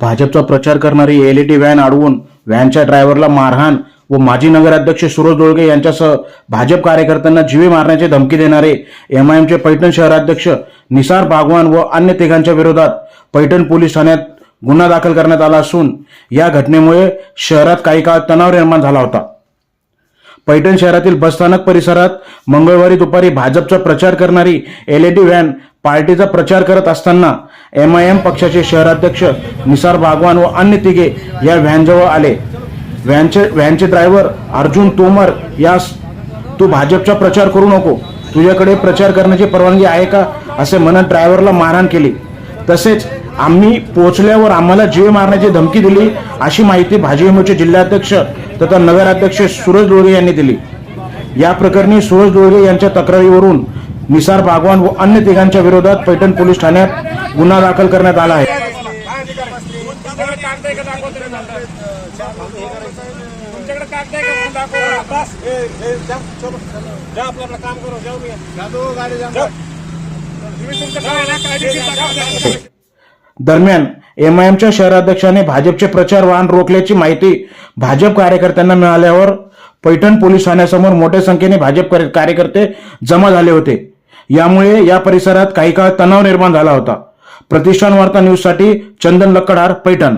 भाजपचा प्रचार करणारी एलईडी व्हॅन अडवून व्हॅनच्या ड्रायव्हरला मारहाण व माजी नगराध्यक्ष सुरज दोळगे यांच्यासह भाजप कार्यकर्त्यांना जीवे मारण्याची धमकी देणारे एमआयएमचे पैठण शहराध्यक्ष निसार बागवान व अन्य तिघांच्या विरोधात पैठण पोलीस ठाण्यात गुन्हा दाखल करण्यात आला असून या घटनेमुळे शहरात काही काळ तणाव निर्माण झाला होता. पैठण शहरातील बसस्थानक परिसरात मंगळवारी दुपारी भाजपचा प्रचार करणारी एलईडी व्हॅन पार्टीचा प्रचार करत असताना एम आय एम पक्षाचे शहराध्यक्ष निसार भागवान व अन्य तिघे या व्हॅनजवळ आले. व्हॅनचे व्हॅनचे ड्रायव्हर अर्जुन तोमर यास तू भाजपचा प्रचार करू नको. तुझ्याकडे प्रचार करण्याची परवानगी आहे का? असे म्हणत ड्रायव्हरला मारहाण केली. तसेच आम्ही पोहोचल्यावर आम्हाला जीव मारण्याची धमकी दिली अशी माहिती भाजपचे जिल्हाध्यक्ष तथा नगराध्यक्ष सूरज डोळे यांनी दिली. या प्रकरणी सूरज डोळे यांच्या तक्रारीवरून निसार बागवान व अन्य तिघांच्या विरोधात पैठण पोलीस ठाण्यात गुन्हा दाखल करण्यात आला आहे. दरम्यान एमआयएमच्या शहराध्यक्षाने भाजपचे प्रचार वाहन रोखल्याची माहिती भाजप कार्यकर्त्यांना मिळाल्यावर पैठण पोलीस ठाण्यासमोर मोठ्या संख्येने भाजप कार्यकर्ते जमा झाले होते. यामुळे या परिसरात काही काळ तणाव निर्माण झाला होता. प्रतिष्ठान वार्ता न्यूजसाठी चंदन लक्कडार पैठण.